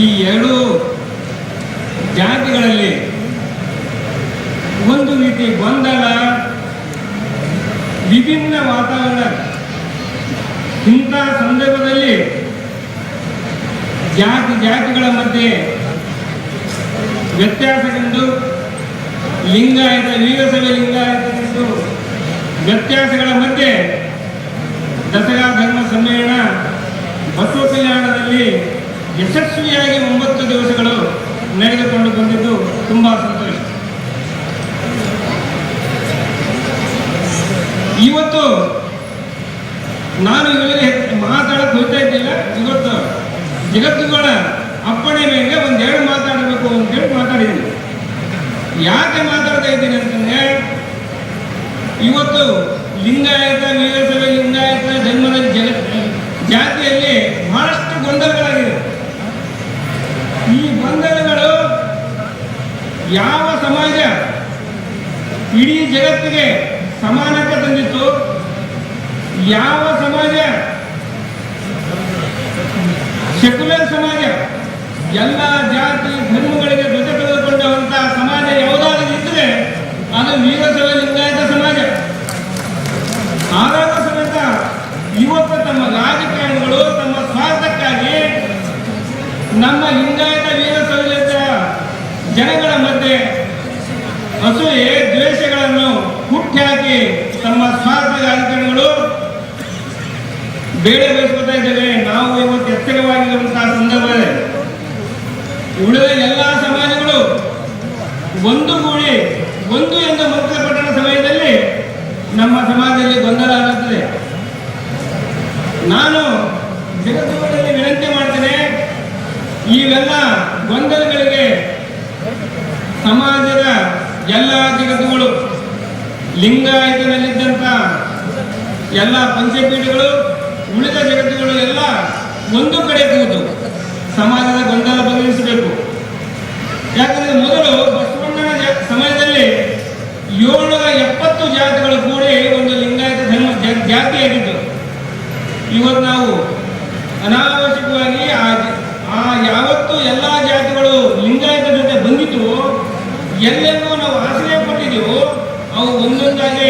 ಈ ಎರಡು ಜಾತಿಗಳಲ್ಲಿ ಒಂದು ರೀತಿ ಗೊಂದಲ, ವಿಭಿನ್ನ ವಾತಾವರಣ. ಇಂಥ ಸಂದರ್ಭದಲ್ಲಿ ಜಾತಿ, ಜಾತಿಗಳ ಮಧ್ಯೆ ವ್ಯತ್ಯಾಸ ಕಂಡು ಲಿಂಗಾಯತ ವೀರಸಭೆ ಲಿಂಗಾಯತ ಎಂದು ವ್ಯತ್ಯಾಸಗಳ ಮಧ್ಯೆ ದಸರಾ ಧರ್ಮ ಸಮ್ಮೇಳನ ಬಸವ ಕಲ್ಯಾಣದಲ್ಲಿ ಯಶಸ್ವಿಯಾಗಿ ಒಂಬತ್ತು ದಿವಸಗಳು ನಡೆದುಕೊಂಡು ಬಂದಿದ್ದು ತುಂಬ ಸಂತೋಷ. ಇವತ್ತು ನಾನು ಇವರಿಗೆ ಮಾತಾಡಕ್ಕೆ ಹೋಗ್ತಾ ಇದ್ದಿಲ್ಲ. ಇವತ್ತು ಜಗತ್ತುಗಳ ಅಪ್ಪಣೆ ಮೇಲೆ ಒಂದೆರಡು ಮಾತಾಡಬೇಕು ಅಂತೇಳಿ ಮಾತಾಡಿದ್ದೀನಿ. ಯಾಕೆ ಮಾತಾಡ್ತಾ ಇದ್ದೀನಿ ಅಂತಂದ್ರೆ, ಇವತ್ತು ಲಿಂಗಾಯತ ವೀರಸಭೆ ಲಿಂಗಾಯತ ಜನ್ಮದ ಜಗ ಜಾತಿಯಲ್ಲಿ ಈ ಬಂಧನಗಳು ಯಾವ ಸಮಾಜ ಇಡೀ ಜಗತ್ತಿಗೆ ಸಮಾನತೆ ತಂದಿತ್ತು? ಯಾವ ಸಮಾಜ? ಸೆಕ್ಯುಲರ್ ಸಮಾಜ. ಎಲ್ಲ ಜಾತಿ ಧರ್ಮಗಳಿಗೆ ಜೊತೆ ತೆಗೆದುಕೊಂಡಂತಹ ಸಮಾಜ ಯಾವುದಾದ್ರೂ ಇದ್ದರೆ ಅದು ವೀರಶೈವ ಲಿಂಗಾಯತ ಸಮಾಜ ಆದಾಗ ಸಮೇತ ಇವತ್ತು ತಮ್ಮ ರಾಜಕಾರಣಿಗಳು ತಮ್ಮ ಸ್ವಾರ್ಥಕ್ಕಾಗಿ ನಮ್ಮ ವೀರ ವೀರಶೈವ ಜನಗಳ ಮಧ್ಯೆ ಅಸೂಯೆ, ದ್ವೇಷಗಳನ್ನು ಹುಟ್ಟಾಕಿ ತಮ್ಮ ಸ್ವಾರ್ಥ ರಾಜಕಾರಣಿಗಳು ಬೇಳೆ ಇದ್ದೇವೆ. ನಾವು ಇವತ್ತು ಎಚ್ಚರವಾಗಿರುವಂತಹ ಸಂದರ್ಭದಲ್ಲಿ ಉಳಿದ ಎಲ್ಲ ಸಮಾಜಗಳು ಒಂದು ಕೂಡಿ, ಒಂದು ಎಂದು ಮಂತ್ರಪಟ್ಟಣ ಸಮಯದಲ್ಲಿ ನಮ್ಮ ಸಮಾಜದಲ್ಲಿ ಗೊಂದಲ ಆಗುತ್ತದೆ. ನಾನು ಜಗತ್ತಿನಲ್ಲಿ ವಿನಂತಿ ಮಾಡ್ತೇನೆ ಇವೆಲ್ಲ ಗೊಂದಲಗಳಿಗೆ ಸಮಾಜದ ಎಲ್ಲ ಜಗತ್ತುಗಳು ಲಿಂಗಾಯತನಲ್ಲಿದ್ದಂಥ ಎಲ್ಲ ಪಂಚಪೀಠಗಳು, ಉಳಿದ ಜಗತ್ತುಗಳು ಎಲ್ಲ ಒಂದು ಕಡೆ ಕೂತು ಸಮಾಜದ ಗೊಂದಲ ಬಗೆಹರಿಸಬೇಕು ಯಾಕಂದ್ರೆ ಮೊದಲು ಬಸವಣ್ಣನ ಜ- ಸಮಯದಲ್ಲಿ ಏಳ್ನೂರ ಎಪ್ಪತ್ತು ಜಾತಿಗಳು ಕೂಡಿ ಒಂದು ಲಿಂಗಾಯತ ಧರ್ಮ ಜ- ಜಾತಿಯಾಗಿದ್ದು ಇವತ್ತು ನಾವು ಅನಾವಶ್ಯಕವಾಗಿ ಆ ಆ ಯಾವತ್ತು ಎಲ್ಲ ಜಾತಿಗಳು ಲಿಂಗಾಯತ ಜೊತೆ ಬಂದಿದ್ದು ಎಲ್ಲೆಲ್ಲೂ ನಾವು ಆಶ್ರಯ ಕೊಟ್ಟಿದ್ದೀವೋ, ಅವು ಒಂದೊಂದಾಗಿ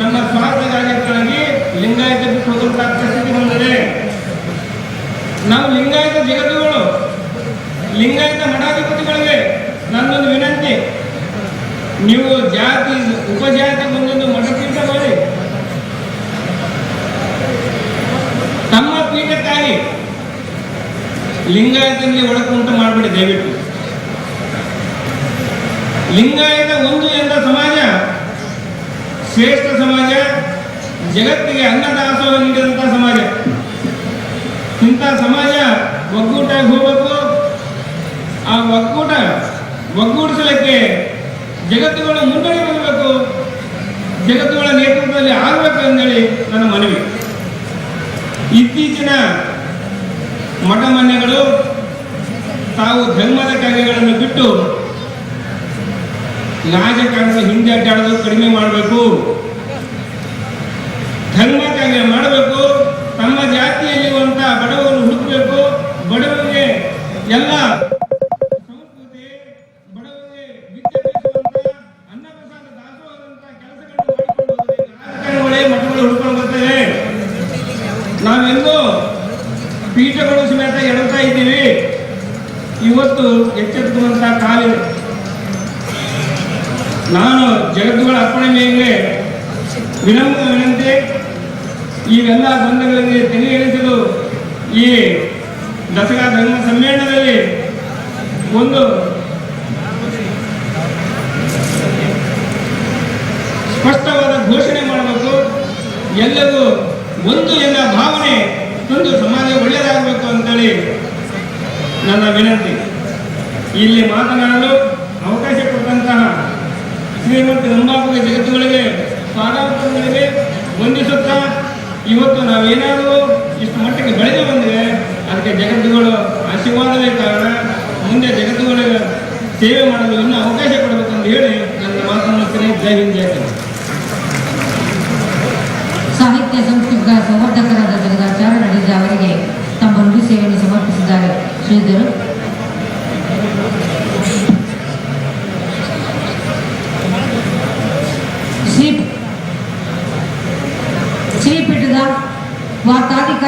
ನಮ್ಮ ಸ್ವಾರ್ಥ ರಾಜಕಾರಣಿ ಲಿಂಗಾಯತ ಹೋದಂತಹ ಪರಿಸ್ಥಿತಿ ಬಂದಿದೆ ನಾವು ಲಿಂಗಾಯತ ಜಗತ್ತುಗಳು, ಲಿಂಗಾಯತ ಮಠಾಧಿಪತಿಗಳಿಗೆ ನನ್ನೊಂದು ವಿನಂತಿ. ನೀವು ಜಾತಿ, ಉಪಜಾತಿ ಒಂದೊಂದು ಮಠಕ್ಕಿಂತ ಮಾಡಿ. ತಮ್ಮ ಪೀಠಕ್ಕಾಗಿ ಲಿಂಗಾಯತನಲ್ಲಿ ಒಳಕುಂಟು ಮಾಡಬೇಡಿ ದಯವಿಟ್ಟು. ಲಿಂಗಾಯತ ಒಂದು ಎಂದ ಸಮಾಜ, ಶ್ರೇಷ್ಠ ಸಮಾಜ, ಜಗತ್ತಿಗೆ ಅನ್ನದಾಸೋಹ ನೀಡಿದಂಥ ಸಮಾಜ. ಇಂಥ ಸಮಾಜ ಒಗ್ಗೂಟಾಗಿ ಹೋಗಬೇಕು. ಆ ಒಗ್ಗೂಟ ಒಗ್ಗೂಡಿಸಲಿಕ್ಕೆ ಜಗತ್ತುಗಳ ಮುನ್ನಡೆ ಬರಬೇಕು. ಜಗತ್ತುಗಳ ನೇತೃತ್ವದಲ್ಲಿ ಆಗಬೇಕು ಅಂತೇಳಿ ನನ್ನ ಮನವಿ. ಇತ್ತೀಚಿನ ಮಠ ಮನೆಗಳು ತಾವು ಧರ್ಮದ ಕಾರ್ಯಗಳನ್ನು ಬಿಟ್ಟು ರಾಜಕಾರಣದ ಹಿಂದೆ ಅಡ್ಡಾಡೋದು ಕಡಿಮೆ ಮಾಡಬೇಕು. ಧರ್ಮ ಮಾಡಬೇಕು. ತಮ್ಮ ಜಾತಿಯಲ್ಲಿರುವಂತ ಬಡವರು ಹುಡುಕಬೇಕು. ಬಡವರಿಗೆ ಎಲ್ಲ ನಾವೆಲ್ಲೋ ಪೀಠಗಳು ಸಮೇತ ಎಡತಾ ಇದ್ದೀವಿ. ಇವತ್ತು ಎಚ್ಚೆತ್ತುವಂತ ಕಾಲಿದೆ ಜಗತ್ತುಗಳ ಅರ್ಪಣೆ ಮೇಲೆ ವಿನಮ್ರ ವಿನಂತಿ ಬಂಧಗಳಲ್ಲಿ ತೆಗೆಯಲಿಸಲು ಈ ದಸರಾ ಧರ್ಮ ಸಮ್ಮೇಳನದಲ್ಲಿ ಒಂದು ಸ್ಪಷ್ಟವಾದ ಘೋಷಣೆ ಮಾಡಬೇಕು. ಎಲ್ಲರೂ ಒಂದು ಎನ್ನ ಭಾವನೆ ತಂದು ಸಮಾಜ ಒಳ್ಳೆಯದಾಗಬೇಕು ಅಂತೇಳಿ ನನ್ನ ವಿನಂತಿ. ಇಲ್ಲಿ ಮಾತನಾಡಲು ಅವಕಾಶ ಕೊಟ್ಟಂತಹ ನಂಬಾಪುರ ಜಗತ್ತುಗಳಿಗೆ ಸ್ವಾಗತಗಳಿಗೆ ವಂದಿಸುತ್ತಾ ಇವತ್ತು ನಾವೇನಾದರೂ ಇಷ್ಟು ಮಟ್ಟಿಗೆ ಬೆಳೆದು ಬಂದಿದೆ, ಅದಕ್ಕೆ ಜಗತ್ತುಗಳು ಆಶೀರ್ವಾದವೇ ಕಾರಣ. ಮುಂದೆ ಜಗತ್ತುಗಳಿಗೆ ಸೇವೆ ಮಾಡಲು ಇನ್ನೂ ಅವಕಾಶ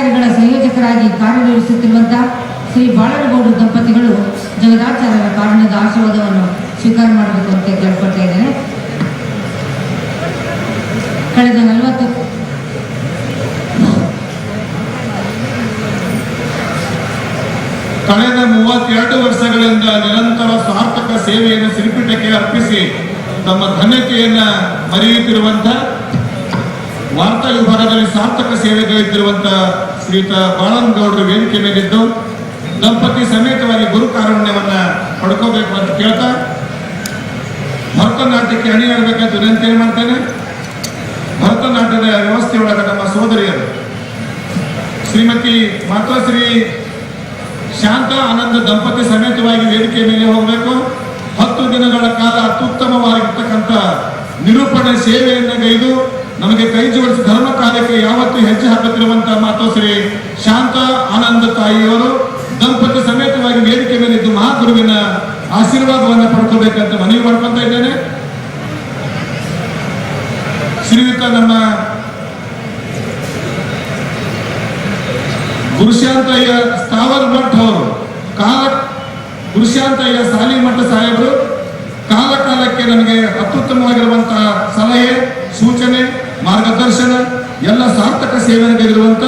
ಕಾರ್ಯಾಗಾರಗಳ ಸಂಯೋಜಕರಾಗಿ ಕಾರ್ಯನಿರ್ವಹಿಸುತ್ತಿರುವಂತಹ ಶ್ರೀ ಬಾಳನಗೌಡ ದಂಪತಿಗಳು ಜಗದಾಚಾರ್ಯರ ಕಾರಣದ ಆಶೀರ್ವಾದವನ್ನು ಸ್ವೀಕಾರ ಮಾಡಬೇಕು ಅಂತ ಕೇಳ್ಕೊಳ್ತಾ ಇದ್ದೇನೆ. ಕಳೆದ ನಲವತ್ತು ಕಳೆದ ಮೂವತ್ತೆರಡು ವರ್ಷಗಳಿಂದ ನಿರಂತರ ಸಾರ್ಥಕ ಸೇವೆಯನ್ನು ಸಿರಿಪೀಠಕ್ಕೆ ಅರ್ಪಿಸಿ ತಮ್ಮ ಧನ್ಯತೆಯನ್ನ ಮರೆಯುತ್ತಿರುವಂತ ವಾರ್ತಾ ವಿಭಾಗದಲ್ಲಿ ಸಾರ್ಥಕ ಸೇವೆಗೈತಿರುವಂತ ಶ್ರೀಯುತ ಬಾಳನಗೌಡರು ವೇದಿಕೆ ಮೇಲಿದ್ದು ದಂಪತಿ ಸಮೇತವಾಗಿ ಗುರು ಕಾರುಣ್ಯವನ್ನ ಪಡ್ಕೋಬೇಕು ಅಂತ ಕೇಳ್ತಾ ಭರತನಾಟ್ಯಕ್ಕೆ ಅಣಿಯಾಗಬೇಕಂತ ವಿನಂತಿಯನ್ನು ಮಾಡ್ತೇನೆ? ಭರತನಾಟ್ಯದ ವ್ಯವಸ್ಥೆಯೊಳಗ ನಮ್ಮ ಸೋದರಿಯರು ಶ್ರೀಮತಿ ಮಾತಾಶ್ರೀ ಶಾಂತ ಆನಂದ ದಂಪತಿ ಸಮೇತವಾಗಿ ವೇದಿಕೆ ಮೇಲೆ ಹೋಗಬೇಕು. ಹತ್ತು ದಿನಗಳ ಕಾಲ ಅತ್ಯುತ್ತಮವಾಗಿರ್ತಕ್ಕಂಥ ನಿರೂಪಣೆ ಸೇವೆಯನ್ನು ಗೈದು ನಮಗೆ ಕೈ ಜೋಡಿಸಿ ಧರ್ಮ ಕಾರ್ಯಕ್ಕೆ ಯಾವತ್ತು ಹೆಜ್ಜೆ ಹಾಕುತ್ತಿರುವಂತಹ ಮಾತೋಶ್ರೀ ಶಾಂತ ಆನಂದ ತಾಯಿಯವರು ದಂಪತಿ ಸಮೇತವಾಗಿ ವೇದಿಕೆ ಮೇಲೆ ಇದ್ದು ಮಹಾಗುರುವಿನ ಆಶೀರ್ವಾದವನ್ನು ಪಡ್ಕೋಬೇಕಂತ ಮನವಿ ಮಾಡ್ಕೊತಾ ಇದ್ದೇನೆ. ಶ್ರೀಯುತ ನಮ್ಮ ಗುರುಶಾಂತಯ್ಯ ಸ್ಥಾವರ್ ಭಟ್ ಅವರು, ಕಾಲ ಗುರುಶಾಂತಯ್ಯ ಸಾಲಿ ಮಠ ಸಾಹೇಬರು ಕಾಲ ಕಾಲಕ್ಕೆ ನಮಗೆ ಅತ್ಯುತ್ತಮವಾಗಿರುವಂತಹ ಸಲಹೆ. ಮಾರ್ಗದರ್ಶನ ಎಲ್ಲ ಸಾರ್ಥಕ ಸೇವೆಯಾಗಿರುವಂತ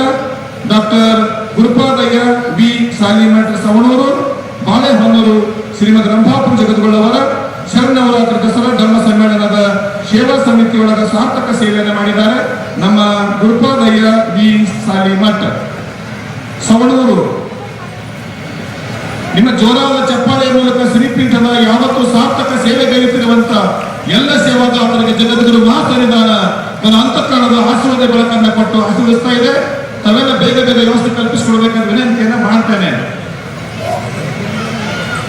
ಡಾಕ್ಟರ್ ಗುರುಪಾದಯ್ಯ ಬಿ ಸಾಲಿಮಠ ಸವಣೂರು ಬಾಳೆಹೊನ್ನೂರು ಶ್ರೀಮದ್ ರಂಭಾಪುರ ಜಗದ್ಗೊಳ್ಳವರ, ಶರಣವರಾತ್ರಿ ದಸರಾ ಧರ್ಮ ಸಮ್ಮೇಳನದ ಸೇವಾ ಸಮಿತಿಯೊಳಗ ಸಾರ್ಥಕ ಸೇವೆಯನ್ನು ಮಾಡಿದ್ದಾರೆ ನಮ್ಮ ಗುರುಪಾದಯ್ಯ ಬಿ ಸಾಲಿಮಠ ಸವಣೂರು, ನಿಮ್ಮ ಜೋರಾದ ಚಪ್ಪಾಳೆಯ ಮೂಲಕ ಸಿರಿಪೀಠದ ಯಾವತ್ತೂ ಸಾರ್ಥಕ ಸೇವೆಗೈಯುತ್ತಿರುವಂತ ಎಲ್ಲ ಸೇವಾದಾತರಿಗೆ ಜಗದ್ಗುರು ಮಹಾಸನ್ನಿಧಾನ ನನ್ನ ಅಂತಃಕರಣದ ಆಶೀರ್ವಾದ ಬೆಳಕನ್ನ ಕೊಟ್ಟು ಆಶೀರ್ವಿಸ್ತಾ ಇದೆ. ತಾವೆಲ್ಲ ಬೇಗ ಬೇಗ ವ್ಯವಸ್ಥೆ ಕಲ್ಪಿಸಿಕೊಡ್ಬೇಕಂತ ವಿನಂತಿಯನ್ನ ಮಾಡ್ತೇನೆ.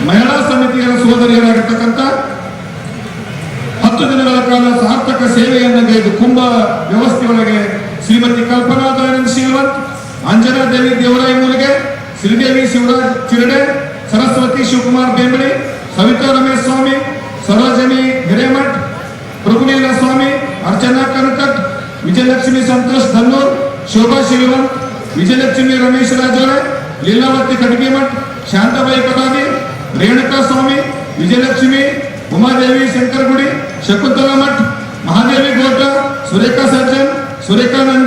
ಮಹಿಳಾ ಸಮಿತಿಯ ಸಹೋದರಿಯರಾಗಿರ್ತಕ್ಕಂಥ ಹತ್ತು ದಿನಗಳ ಕಾಲ ಸಾರ್ಥಕ ಸೇವೆಯನ್ನು ಗೈದು ಕುಂಭ ವ್ಯವಸ್ಥೆಯೊಳಗೆ ಶ್ರೀಮತಿ ಕಲ್ಪನಾ ದಯಾನಂದ ಶ್ರೀವಂತ್ ಅಂಜನಾ ದೇವಿ ದೇವರಾಯ ಮೂಲಿಗೆ, ಶ್ರೀದೇವಿ ಶಿವರಾಜ್ ಚಿರಡೆ, ಸರಸ್ವತಿ ಶಿವಕುಮಾರ್ ಬೇಂಬಳಿ, ಸವಿತಾ ರಮೇಶ್ ಸ್ವಾಮಿ, ಸರೋಜನಿ ಹಿರೇಮಠ್, ಪ್ರಭುಲೀಲ ಸ್ವಾಮಿ అర్చన కనకట్ విజయలక్ష్మి సంతోష్ ధన్నూర్ శోభా శివరం విజయలక్ష్మి రమేష్ రాజారాయ్ లీలావతి కడికేమఠ్ శాంతబాయి కదాది రేణుకా స్వామి విజయలక్ష్మి ఉమాదేవి శంకర్ గుడి శకుంతల మఠ్ మహాదేవి గోట సురేఖ సజ్జన్ సురేఖానంద